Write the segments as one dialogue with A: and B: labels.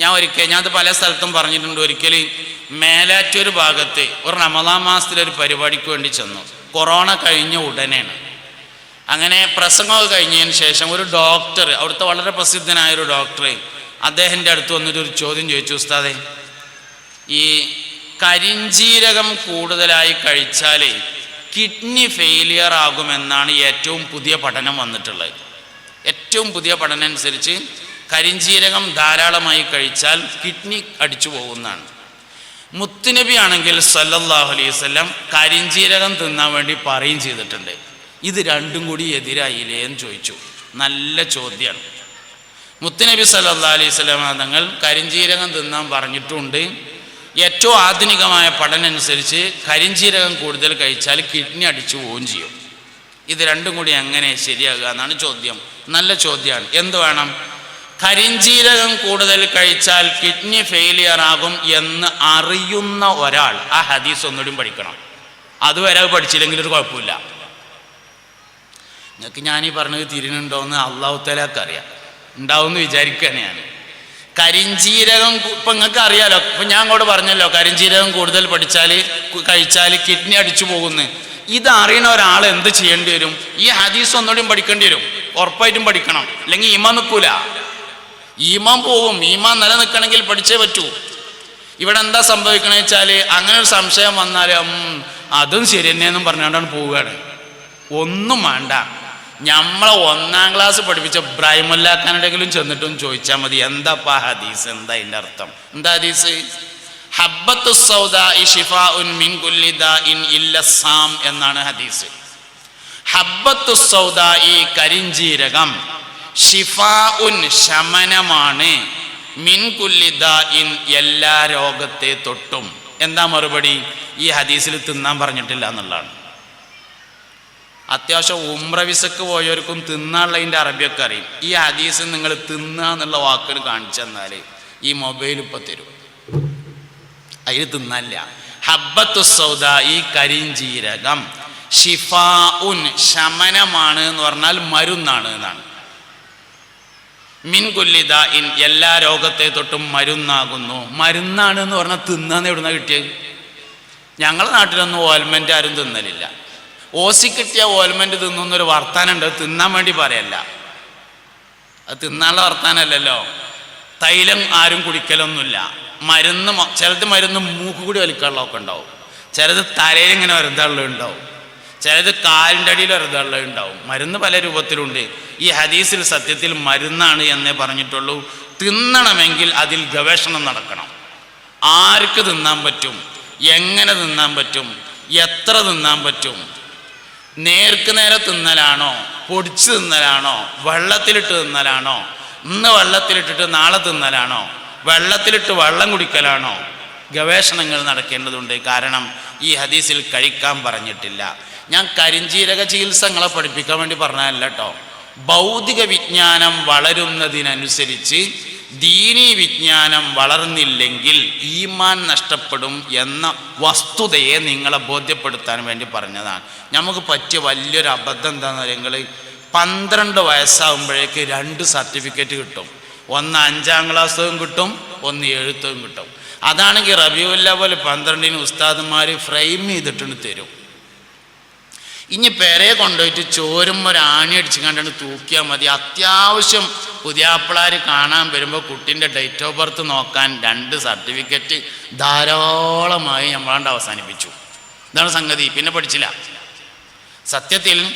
A: ഞാൻ ഒരിക്കൽ ഞാനത് പല സ്ഥലത്തും പറഞ്ഞിട്ടുണ്ട്. ഒരിക്കൽ മേലാറ്റൂർ ഭാഗത്ത് ഒരു റമദാൻ മാസത്തിലൊരു പരിപാടിക്ക് വേണ്ടി ചെന്നു. കൊറോണ കഴിഞ്ഞ ഉടനെയാണ്. അങ്ങനെ പ്രസംഗമൊക്കെ കഴിഞ്ഞതിന് ശേഷം ഒരു ഡോക്ടർ അവിടുത്തെ വളരെ പ്രസിദ്ധനായ ഒരു ഡോക്ടർ അദ്ദേഹത്തിന്റെ അടുത്ത് വന്നിട്ട് ഒരു ചോദ്യം ചോദിച്ചു ഉസ്താദെ ഈ കരിഞ്ജീരകം കൂടുതലായി കഴിച്ചാൽ കിഡ്നി ഫെയിലിയർ ആകുമെന്നാണ് ഏറ്റവും പുതിയ പഠനം വന്നിട്ടുള്ളത്. ഏറ്റവും പുതിയ പഠനം അനുസരിച്ച് കരിഞ്ജീരകം ധാരാളമായി കഴിച്ചാൽ കിഡ്നി അടിച്ചു പോകുന്നതാണ്. മുത്തുനബി ആണെങ്കിൽ സല്ലല്ലാഹു അലൈഹി വസല്ലം കരിഞ്ജീരകം തിന്നാൻ വേണ്ടി പറയും ചെയ്തിട്ടുണ്ട്. ഇത് രണ്ടും കൂടി എതിരായില്ലേ എന്ന് ചോദിച്ചു. നല്ല ചോദ്യമാണ് മുത്തുനബി സല്ലാ അലൈഹി വസല്ലം തങ്ങൾ കരിഞ്ജീരകം തിന്നാൻ പറഞ്ഞിട്ടുണ്ട്. ഏറ്റവും ആധുനികമായ പഠനം അനുസരിച്ച് കരിഞ്ജീരകം കൂടുതൽ കഴിച്ചാൽ കിഡ്നി അടിച്ചു പോവുകയും ചെയ്യും. ഇത് രണ്ടും കൂടി എങ്ങനെ ശരിയാകുക എന്നാണ് ചോദ്യം. നല്ല ചോദ്യമാണ്. എന്ത് വേണം? കരിഞ്ജീരകം കൂടുതൽ കഴിച്ചാൽ കിഡ്നി ഫെയിലിയർ ആകും എന്ന് അറിയുന്ന ഒരാൾ ആ ഹദീസ് ഒന്നുകൂടി പഠിക്കണം. അതുവരെ അത് പഠിച്ചില്ലെങ്കിൽ ഒരു കുഴപ്പമില്ല. നിങ്ങൾക്ക് ഈ പറഞ്ഞത് തിരിഞ്ഞുണ്ടോ എന്ന് അള്ളാഹു തലാക്ക് അറിയാം. ഉണ്ടാവുമെന്ന് വിചാരിക്കുകയാണ് ഞാൻ കരിഞ്ചീരകം ഇപ്പം നിങ്ങൾക്ക് അറിയാലോ ഇപ്പം ഞാൻ അങ്ങോട്ട് പറഞ്ഞല്ലോ കരിഞ്ചീരകം കൂടുതൽ പഠിച്ചാൽ കഴിച്ചാൽ കിഡ്നി അടിച്ചു പോകുന്നു. ഇത് അറിയണ ഒരാൾ എന്ത് ചെയ്യേണ്ടി വരും? ഈ ഹദീസ് ഒന്നുകൂടിയും പഠിക്കേണ്ടി വരും. ഉറപ്പായിട്ടും പഠിക്കണം. അല്ലെങ്കിൽ ഇമ നിൽക്കൂല ഈമാൻ പോകും. ഈമാൻ നിലനിൽക്കണമെങ്കിൽ പഠിച്ചേ പറ്റൂ. ഇവിടെ എന്താ സംഭവിക്കണമെന്ന് വെച്ചാൽ അങ്ങനെ ഒരു സംശയം വന്നാൽ അതും ശരി തന്നെയെന്നും പറഞ്ഞുകൊണ്ടാണ് പോവുകയാണ്. ഒന്നും വേണ്ട. നമ്മളെ ഒന്നാം ക്ലാസ് പഠിപ്പിച്ച ഇബ്രാഹിമല്ലാക്കാനെങ്കിലും ചെന്നിട്ടും ചോദിച്ചാൽ മതി. എന്താപ്പാ ഹദീസ്? എന്താ അതിന്റെ അർത്ഥം? എന്താ ഹദീസ്? ഹബ്ബത്തു സൗദ മിൻ കുല്ലി ദാഇൻ ഇല്ല സാം എന്നാണ് ഹദീസ്. ഹബ്ബത്തു ഈ കരിഞ്ജീരകം ഷിഫാഉൻ ശമനമാണ്. ദാഇൻ എല്ലാ രോഗത്തെ തൊട്ടും. എന്താ മറുപടി? ഈ ഹദീസിൽ തിന്നാൻ പറഞ്ഞിട്ടില്ല എന്നുള്ളതാണ്. അത്യാവശ്യം ഉമ്ര വിസക്ക് പോയവർക്കും തിന്നാനുള്ളതിന്റെ അറബിയൊക്കെ അറിയും. ഈ ഹദീസ് നിങ്ങൾ തിന്നുക എന്നുള്ള വാക്കുകൾ കാണിച്ചു തന്നാൽ ഈ മൊബൈൽ ഇപ്പം തരും. അതിൽ തിന്നല്ല ഹബ്ബത്തു സൗദ ഈ കരിഞ്ചീരകം ഷിഫാ ഉൻ ശമനമാണ് എന്ന് പറഞ്ഞാൽ മരുന്നാണ് എന്നാണ്. മിൻ കുല്ലിദ ഇൻ എല്ലാ രോഗത്തെ തൊട്ടും മരുന്നാകുന്നു. മരുന്നാണ് എന്ന് പറഞ്ഞാൽ തിന്നാന്ന് എവിടുന്ന കിട്ടിയത് ഞങ്ങളുടെ നാട്ടിലൊന്നും ഓൽമെന്റ് ആരും തിന്നലില്ല. ഓസി കിട്ടിയ ഓൽമെന്റ് തിന്നുന്നൊരു വർത്താനുണ്ട് തിന്നാൻ വേണ്ടി പറയല്ല. അത് തിന്നാനുള്ള വർത്താനല്ലല്ലോ. തൈലം ആരും കുടിക്കലൊന്നുമില്ല. മരുന്ന് ചിലത് മരുന്ന് മൂക്ക് കൂടി വലിക്കാനുള്ളതൊക്കെ ഉണ്ടാവും. ചിലത് തലയിൽ ഇങ്ങനെ വരുന്നുള്ളത് ഉണ്ടാവും ചിലത് കാലിന്റെ അടിയിൽ വരുന്നുള്ളത് ഉണ്ടാവും. മരുന്ന് പല രൂപത്തിലുണ്ട്. ഈ ഹദീസിൽ സത്യത്തിൽ മരുന്നാണ് എന്നേ പറഞ്ഞിട്ടുള്ളൂ. തിന്നണമെങ്കിൽ അതിൽ ഗവേഷണം നടക്കണം. ആർക്ക് തിന്നാൻ പറ്റും? എങ്ങനെ തിന്നാൻ പറ്റും? എത്ര തിന്നാൻ പറ്റും? നേർക്ക് നേരെ തിന്നലാണോ? പൊടിച്ച് തിന്നലാണോ? വെള്ളത്തിലിട്ട് തിന്നലാണോ? ഇന്ന് വെള്ളത്തിലിട്ടിട്ട് നാളെ തിന്നലാണോ? വെള്ളത്തിലിട്ട് വെള്ളം കുടിക്കലാണോ? ഗവേഷണങ്ങൾ നടക്കേണ്ടതുണ്ട്. കാരണം ഈ ഹദീസിൽ കഴിക്കാൻ പറഞ്ഞിട്ടില്ല. ഞാൻ കരിഞ്ചീരക ചികിത്സകളെ പഠിപ്പിക്കാൻ വേണ്ടി പറഞ്ഞതല്ല കേട്ടോ ഭൗതിക വിജ്ഞാനം വളരുന്നതിനനുസരിച്ച് ദീനീ വിജ്ഞാനം വളർന്നില്ലെങ്കിൽ ഈമാൻ നഷ്ടപ്പെടും എന്ന വസ്തുതയെ നിങ്ങളെ ബോധ്യപ്പെടുത്താൻ വേണ്ടി പറഞ്ഞതാണ്. നമുക്ക് പറ്റിയ വലിയൊരു അബദ്ധം എന്താണെന്ന് പറയുമ്പോൾ പന്ത്രണ്ട് വയസ്സാകുമ്പോഴേക്ക് രണ്ട് സർട്ടിഫിക്കറ്റ് കിട്ടും. ഒന്ന് അഞ്ചാം ക്ലാസ്സും കിട്ടും ഒന്ന് എഴുത്തും കിട്ടും. അതാണെങ്കിൽ റബിയുല്ല പോലെ പന്ത്രണ്ടിന് ഉസ്താദുമാർ ഫ്രെയിം ചെയ്തിട്ടുണ്ട് തരും. ഇനി പെരെ കൊണ്ടുപോയിട്ട് ചോരും ഒരു ആണി അടിച്ച് കണ്ടാണ് തൂക്കിയാൽ മതി. അത്യാവശ്യം പുതിയാപ്പിളാർ കാണാൻ വരുമ്പോൾ കുട്ടീന്റെ ഡേറ്റ് ഓഫ് ബർത്ത് നോക്കാൻ രണ്ട് സർട്ടിഫിക്കറ്റ് ധാരാളമായി നമ്മളാണ്ട് അവസാനിപ്പിച്ചു. ഇതാണ് സംഗതി. പിന്നെ പഠിച്ചില്ല. സത്യത്തിൽ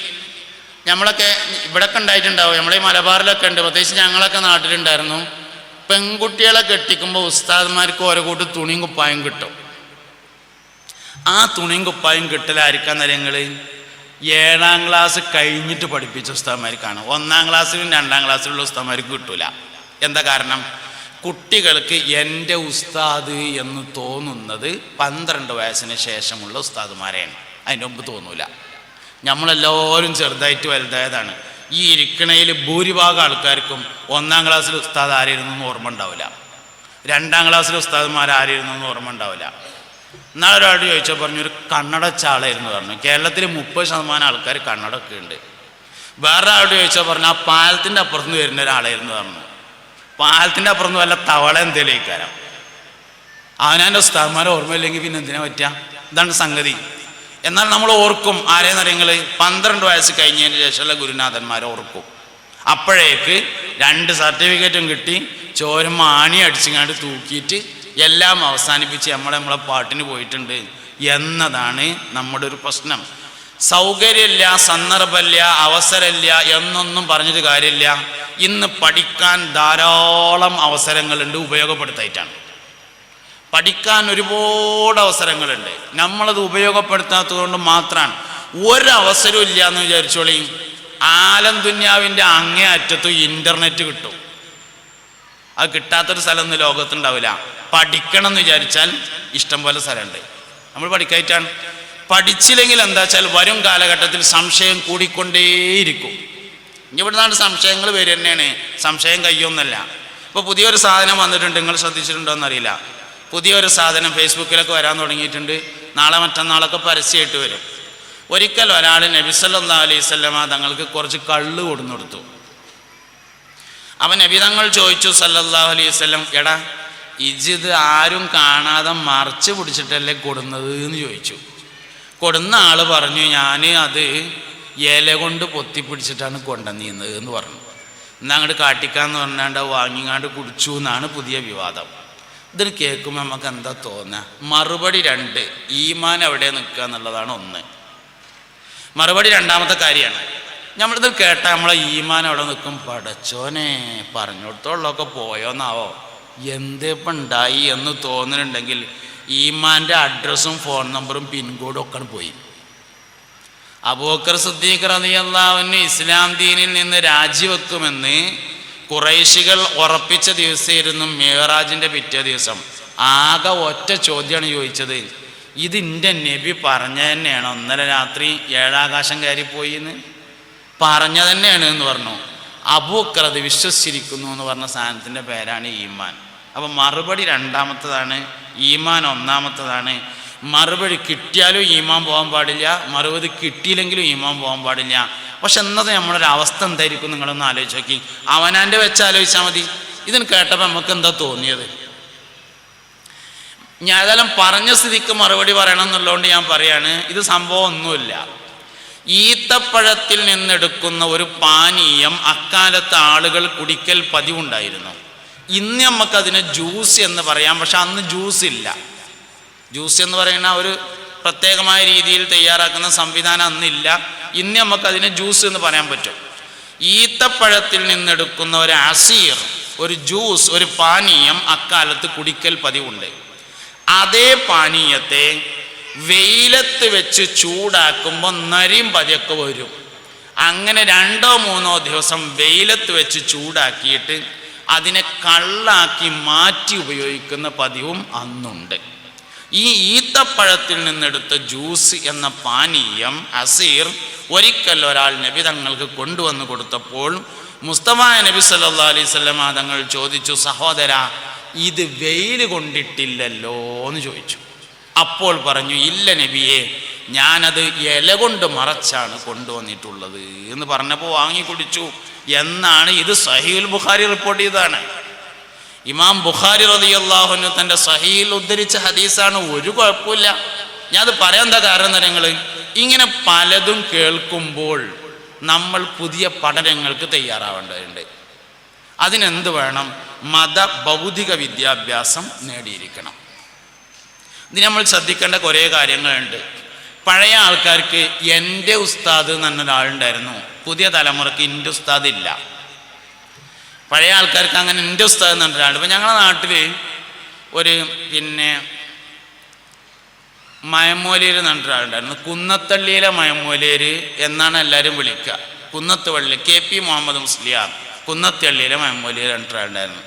A: നമ്മളൊക്കെ ഇവിടെയൊക്കെ ഉണ്ടായിട്ടുണ്ടാവും. നമ്മളെ മലബാറിലൊക്കെ ഉണ്ട്. പ്രത്യേകിച്ച് ഞങ്ങളൊക്കെ നാട്ടിലുണ്ടായിരുന്നു. പെൺകുട്ടികളെ കെട്ടിക്കുമ്പോൾ ഉസ്താദ്മാർക്ക് ഓരോ കൂട്ട് തുണിയും കുപ്പായം കിട്ടും. ആ തുണിയും കുപ്പായും കിട്ടലായിരിക്കാൻ നിലങ്ങൾ ഏഴാം ക്ലാസ് കഴിഞ്ഞിട്ട് പഠിപ്പിച്ച ഉസ്താന്മാർക്കാണ് ഒന്നാം ക്ലാസ്സിലും രണ്ടാം ക്ലാസ്സിലുള്ള ഉസ്താന്മാർക്ക് കിട്ടൂല. എന്താ കാരണം? കുട്ടികൾക്ക് എന്റെ ഉസ്താദ് എന്ന് തോന്നുന്നത് പന്ത്രണ്ട് വയസ്സിന് ശേഷമുള്ള ഉസ്താദുമാരെയാണ്. അതിന്റെ മുമ്പ് തോന്നൂല. നമ്മളെല്ലാവരും ചെറുതായിട്ട് വലുതായതാണ്. ഈ ഇരിക്കണയിൽ ഭൂരിഭാഗം ആൾക്കാർക്കും ഒന്നാം ക്ലാസ്സിൽ ഉസ്താദ് ആരായിരുന്നു എന്ന് ഓർമ്മ ഉണ്ടാവില്ല. രണ്ടാം ക്ലാസ്സിലെ ഉസ്താദുമാർ ആരായിരുന്നു എന്ന് ഓർമ്മ ഉണ്ടാവില്ല. എന്നാൽ ഒരാൾ ചോദിച്ചാൽ പറഞ്ഞു ഒരു കണ്ണട ചാളായിരുന്നു പറഞ്ഞു. കേരളത്തിൽ മുപ്പത് ശതമാനം ആൾക്കാർ കണ്ണടൊക്കെ ഉണ്ട്. വേറെ ആളോട് ചോദിച്ചാൽ പറഞ്ഞു ആ പാലത്തിന്റെ അപ്പുറത്ത് നിന്ന് വരുന്ന ഒരാളായിരുന്നു പറഞ്ഞു. പാലത്തിന്റെ അപ്പുറത്ത് വല്ല തവള എന്തേലും ഇക്കാരം അവനാന്റെ ഉസ്താദ്മാരെ ഓർമ്മയില്ലെങ്കിൽ പിന്നെ എന്തിനാ പറ്റുക? ഇതാണ് സംഗതി. എന്നാൽ നമ്മൾ ഓർക്കും ആരെയെന്നറിയങ്ങൾ പന്ത്രണ്ട് വയസ്സ് കഴിഞ്ഞതിന് ശേഷമുള്ള ഗുരുനാഥന്മാരെ ഓർക്കും. അപ്പോഴേക്ക് രണ്ട് സർട്ടിഫിക്കറ്റും കിട്ടി ചോരം മാണി അടിച്ചിങ്ങാണ്ട് തൂക്കിയിട്ട് എല്ലാം അവസാനിപ്പിച്ച് നമ്മൾ നമ്മളെ പാട്ടിന് പോയിട്ടുണ്ട് എന്നതാണ് നമ്മുടെ ഒരു പ്രശ്നം. സൗകര്യമില്ല സന്ദർഭമില്ല അവസരമില്ല എന്നൊന്നും പറഞ്ഞിട്ട് കാര്യമില്ല. ഇന്ന് പഠിക്കാൻ ധാരാളം അവസരങ്ങളുണ്ട് ഉപയോഗപ്പെടുത്തായിട്ടാണ്. പഠിക്കാൻ ഒരുപാട് അവസരങ്ങളുണ്ട്. നമ്മളത് ഉപയോഗപ്പെടുത്താത്തത് കൊണ്ട് മാത്രമാണ്. ഒരവസരവും ഇല്ല എന്ന് വിചാരിച്ചോളി. ആലം ദുന്യാവിന്റെ അങ്ങേ അറ്റത്തും ഇന്റർനെറ്റ് കിട്ടും. അത് കിട്ടാത്തൊരു സ്ഥലം ഒന്നും ലോകത്തുണ്ടാവില്ല. പഠിക്കണം എന്ന് വിചാരിച്ചാൽ ഇഷ്ടം പോലെ സ്ഥലമുണ്ട്. നമ്മൾ പഠിക്കായിട്ടാണ്. പഠിച്ചില്ലെങ്കിൽ എന്താ വെച്ചാൽ വരും കാലഘട്ടത്തിൽ സംശയം കൂടിക്കൊണ്ടേയിരിക്കും. ഇനി ഇവിടുന്നാണ് സംശയങ്ങൾ വരും തന്നെയാണ്. സംശയം കയ്യൊന്നല്ല. ഇപ്പോൾ പുതിയൊരു സാധനം വന്നിട്ടുണ്ട്. നിങ്ങൾ ശ്രദ്ധിച്ചിട്ടുണ്ടോ എന്നറിയില്ല. പുതിയൊരു സാധനം ഫേസ്ബുക്കിലൊക്കെ വരാൻ തുടങ്ങിയിട്ടുണ്ട്. നാളെ മറ്റന്നാളൊക്കെ പരസ്യമായിട്ട് വരും. ഒരിക്കൽ ഒരാൾ നബിസല്ലാ അലൈഹി സ്വല്ലമ തങ്ങൾക്ക് കുറച്ച് കള്ള് കൊടുന്നു കൊടുത്തു. അവൻ നബിതങ്ങൾ ചോദിച്ചു സല്ലല്ലാഹു അലൈഹി വസല്ലം എടാ ഇജിത് ആരും കാണാതെ മറച്ച് പിടിച്ചിട്ടല്ലേ കൊടുന്നത്? എന്ന് ചോദിച്ചു. കൊടുന്ന ആൾ പറഞ്ഞു ഞാൻ അത് ഇല കൊണ്ട് പൊത്തിപ്പിടിച്ചിട്ടാണ് കൊണ്ടുവന്നിരുന്നത് എന്ന് പറഞ്ഞു. എന്നാ അങ്ങോട്ട് കാട്ടിക്കാന്ന് പറഞ്ഞാണ്ട് വാങ്ങിങ്ങാണ്ട് കുടിച്ചു എന്നാണ് പുതിയ വിവാദം. ഇതിന് കേൾക്കുമ്പോൾ നമുക്ക് എന്താ തോന്നുക മറുപടി രണ്ട് ഈമാൻ എവിടെ നിൽക്കുക എന്നുള്ളതാണ് ഒന്ന്. മറുപടി രണ്ടാമത്തെ കാര്യമാണ്. നമ്മളിത് കേട്ട നമ്മളെ ഈമാൻ അവിടെ നിൽക്കും പടച്ചോനെ പറഞ്ഞിടത്തോളൊക്കെ പോയോന്നാവോ? എന്തേപ്പം ഉണ്ടായി എന്ന് തോന്നുന്നുണ്ടെങ്കിൽ ഈമാന്റെ അഡ്രസ്സും ഫോൺ നമ്പറും പിൻകോഡും ഒക്കെ പോയി. അബൂക്കർ സിദ്ദീഖ് അള്ളാവിന് ഇസ്ലാം ദീനിൽ നിന്ന് രാജിവെക്കുമെന്ന് കുറേശികൾ ഉറപ്പിച്ച ദിവസമായിരുന്നു മേറാജിന്റെ പിറ്റേ ദിവസം. ആകെ ഒറ്റ ചോദ്യമാണ് ചോദിച്ചത്. ഇത് എന്റെ നബി പറഞ്ഞ തന്നെയാണ് ഒന്നര രാത്രി ഏഴാകാശം കയറിപ്പോയി എന്ന് പറഞ്ഞ തന്നെയാണ് എന്ന് പറഞ്ഞു. അബൂക്കറത് വിശ്വസിച്ചിരിക്കുന്നു എന്ന് പറഞ്ഞ സാധനത്തിന്റെ പേരാണ് ഈമാൻ. അപ്പം മറുപടി രണ്ടാമത്തതാണ് ഈമാൻ ഒന്നാമത്തതാണ്. മറുപടി കിട്ടിയാലും ഈമാൻ പോകാൻ പാടില്ല മറുപടി കിട്ടിയില്ലെങ്കിലും ഈമാൻ പോകാൻ പാടില്ല. പക്ഷെ എന്നത് നമ്മളൊരു അവസ്ഥ എന്തായിരിക്കും നിങ്ങളൊന്ന് ആലോചിച്ച് നോക്കി. അവനാന്റെ വെച്ച് ആലോചിച്ചാൽ മതി. ഇതിന് കേട്ടപ്പോൾ നമുക്ക് എന്താ തോന്നിയത്? ഞാൻ ഏതായാലും പറഞ്ഞ സ്ഥിതിക്ക് മറുപടി പറയണം എന്നുള്ളതുകൊണ്ട് ഞാൻ പറയാണ് ഇത് സംഭവം ഒന്നുമില്ല. ഈത്തപ്പഴത്തിൽ നിന്നെടുക്കുന്ന ഒരു പാനീയം അക്കാലത്ത് ആളുകൾ കുടിക്കൽ പതിവുണ്ടായിരുന്നു. ഇന്ന് നമുക്കതിന് ജ്യൂസ് എന്ന് പറയാം. പക്ഷെ അന്ന് ജ്യൂസ് ഇല്ല. ജ്യൂസ് എന്ന് പറയുന്ന ഒരു പ്രത്യേകമായ രീതിയിൽ തയ്യാറാക്കുന്ന സംവിധാനം അന്നില്ല. ഇന്ന് നമുക്കതിന് ജ്യൂസ് എന്ന് പറയാൻ പറ്റും. ഈത്തപ്പഴത്തിൽ നിന്നെടുക്കുന്ന ഒരു അസീർ ഒരു ജ്യൂസ് ഒരു പാനീയം അക്കാലത്ത് കുടിക്കൽ പതിവുണ്ട്. അതേ പാനീയത്തെ വെയിലത്ത് വെച്ച് ചൂടാക്കുമ്പോൾ നരിയും പതിയൊക്കെ വരും. അങ്ങനെ രണ്ടോ മൂന്നോ ദിവസം വെയിലത്ത് വെച്ച് ചൂടാക്കിയിട്ട് അതിനെ കള്ളാക്കി മാറ്റി ഉപയോഗിക്കുന്ന പതിവും അന്നുണ്ട്. ഈ ഈത്തപ്പഴത്തിൽ നിന്നെടുത്ത ജ്യൂസ് എന്ന പാനീയം അസീർ ഒരിക്കൽ ഒരാൾ നബി തങ്ങൾക്ക് കൊണ്ടുവന്ന് കൊടുത്തപ്പോൾ മുസ്തഫ നബി സല്ലാ അലൈവല്ലം തങ്ങൾ ചോദിച്ചു സഹോദര ഇത് വെയിൽ കൊണ്ടിട്ടില്ലല്ലോ എന്ന് ചോദിച്ചു. അപ്പോൾ പറഞ്ഞു ഇല്ല നബിയെ ഞാനത് ഇല കൊണ്ട് മറച്ചാണ് കൊണ്ടുവന്നിട്ടുള്ളത്. എന്ന് പറഞ്ഞപ്പോൾ വാങ്ങി കുടിച്ചു. എന്നാണ് ഇത് സഹീൽ ബുഖാരി റിപ്പോർട്ട് ചെയ്തതാണ്. ഇമാം ബുഖാരി റളിയല്ലാഹുവിന് തന്റെ സഹീൽ ഉദ്ധരിച്ച ഹദീസാണ് ഒരു കുഴപ്പമില്ല. ഞാൻ അത് പറയാൻ എന്താ കാരണം നിങ്ങൾ? ഇങ്ങനെ പലതും കേൾക്കുമ്പോൾ നമ്മൾ പുതിയ പഠനങ്ങൾക്ക് തയ്യാറാവേണ്ടതുണ്ട്. അതിനെന്ത് വേണം? മത ഭൗതിക വിദ്യാഭ്യാസം നേടിയിരിക്കണം. ഇത് നമ്മൾ ശ്രദ്ധിക്കേണ്ട കുറേ കാര്യങ്ങളുണ്ട്. പഴയ ആൾക്കാർക്ക് എന്റെ ഉസ്താദ് എന്നൊരാളുണ്ടായിരുന്നു പുതിയ തലമുറയ്ക്ക് എന്റെ ഉസ്താദ് ഇല്ല. പഴയ ആൾക്കാർക്ക് അങ്ങനെ എന്റെ ഉസ്താദ് എന്ന് ഒരാളുണ്ട്. ഇപ്പം ഞങ്ങളുടെ നാട്ടിൽ ഒരു പിന്നെ മയമ്മോലിയർ എന്ന് പറഞ്ഞിട്ടുണ്ടായിരുന്നു കുന്നത്തള്ളിയിലെ മയമ്മോലിയർ എന്നാണ് എല്ലാവരും വിളിക്കുക. കുന്നത്ത് പള്ളി കെ പി മുഹമ്മദ് മുസ്ലിയാർ കുന്നത്തള്ളിയിലെ മയമ്മോലിയർ പറഞ്ഞിട്ടുണ്ടായിരുന്നു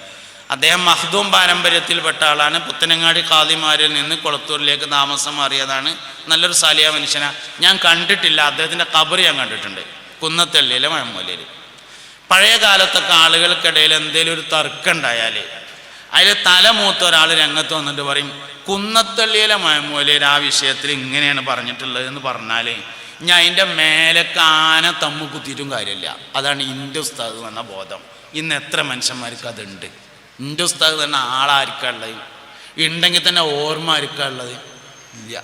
A: അദ്ദേഹം മഹ്ദൂം പാരമ്പര്യത്തിൽപ്പെട്ട ആളാണ്. പുത്തനങ്ങാടി കാതിമാരിൽ നിന്ന് കൊളത്തൂരിലേക്ക് താമസം മാറിയതാണ്. നല്ലൊരു സാലിയ മനുഷ്യനാണ് ഞാൻ കണ്ടിട്ടില്ല. അദ്ദേഹത്തിന്റെ കബർ ഞാൻ കണ്ടിട്ടുണ്ട്. കുന്നത്തള്ളിയിലെ മഴമൂലയിൽ. പഴയ കാലത്തൊക്കെ ആളുകൾക്കിടയിൽ എന്തെങ്കിലും ഒരു തർക്കം ഉണ്ടായാൽ അതിൽ തലമൂത്ത ഒരാൾ രംഗത്ത് വന്നിട്ട് പറയും കുന്നത്തള്ളിയിലെ മഴമൂലയിൽ ആ വിഷയത്തിൽ ഇങ്ങനെയാണ് പറഞ്ഞിട്ടുള്ളത് എന്ന് പറഞ്ഞാൽ ഞാൻ അതിന്റെ മേലെ കാന തമ്മു കുത്തിയിട്ടും കാര്യമില്ല. അതാണ് ഉസ്താദ് എന്ന ബോധം. ഇന്ന് എത്ര മനുഷ്യന്മാർക്ക് അതുണ്ട്? എന്റെ ഉസ്താദ് തന്നെ ആളായിരിക്കാനുള്ളത്. ഉണ്ടെങ്കിൽ തന്നെ ഓർമ്മ ആയിരിക്കാനുള്ളത്. ഇല്ല.